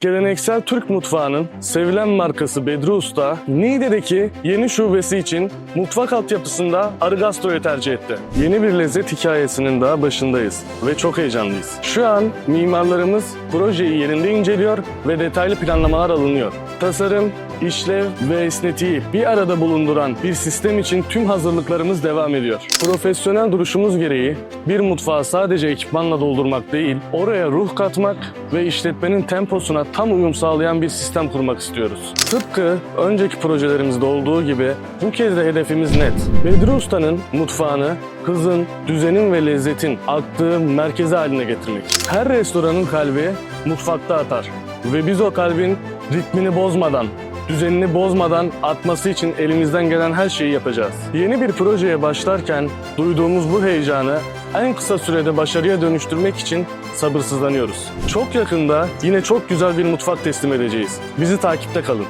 Geleneksel Türk mutfağının sevilen markası Bedri Usta, Niğde'deki yeni şubesi için mutfak altyapısında Arıgastro'yu tercih etti. Yeni bir lezzet hikayesinin daha başındayız ve çok heyecanlıyız. Şu an mimarlarımız projeyi yerinde inceliyor ve detaylı planlamalar alınıyor. Tasarım, işlev ve esnetiği bir arada bulunduran bir sistem için tüm hazırlıklarımız devam ediyor. Profesyonel duruşumuz gereği bir mutfağı sadece ekipmanla doldurmak değil, oraya ruh katmak ve işletmenin temposuna tam uyum sağlayan bir sistem kurmak istiyoruz. Tıpkı önceki projelerimizde olduğu gibi bu kez de hedefimiz net. Bedri Usta'nın mutfağını hızın, düzenin ve lezzetin aktığı merkezi haline getirmek. Her restoranın kalbi mutfakta atar ve biz o kalbin ritmini bozmadan, düzenini bozmadan atması için elimizden gelen her şeyi yapacağız. Yeni bir projeye başlarken duyduğumuz bu heyecanı en kısa sürede başarıya dönüştürmek için sabırsızlanıyoruz. Çok yakında yine çok güzel bir mutfak teslim edeceğiz. Bizi takipte kalın.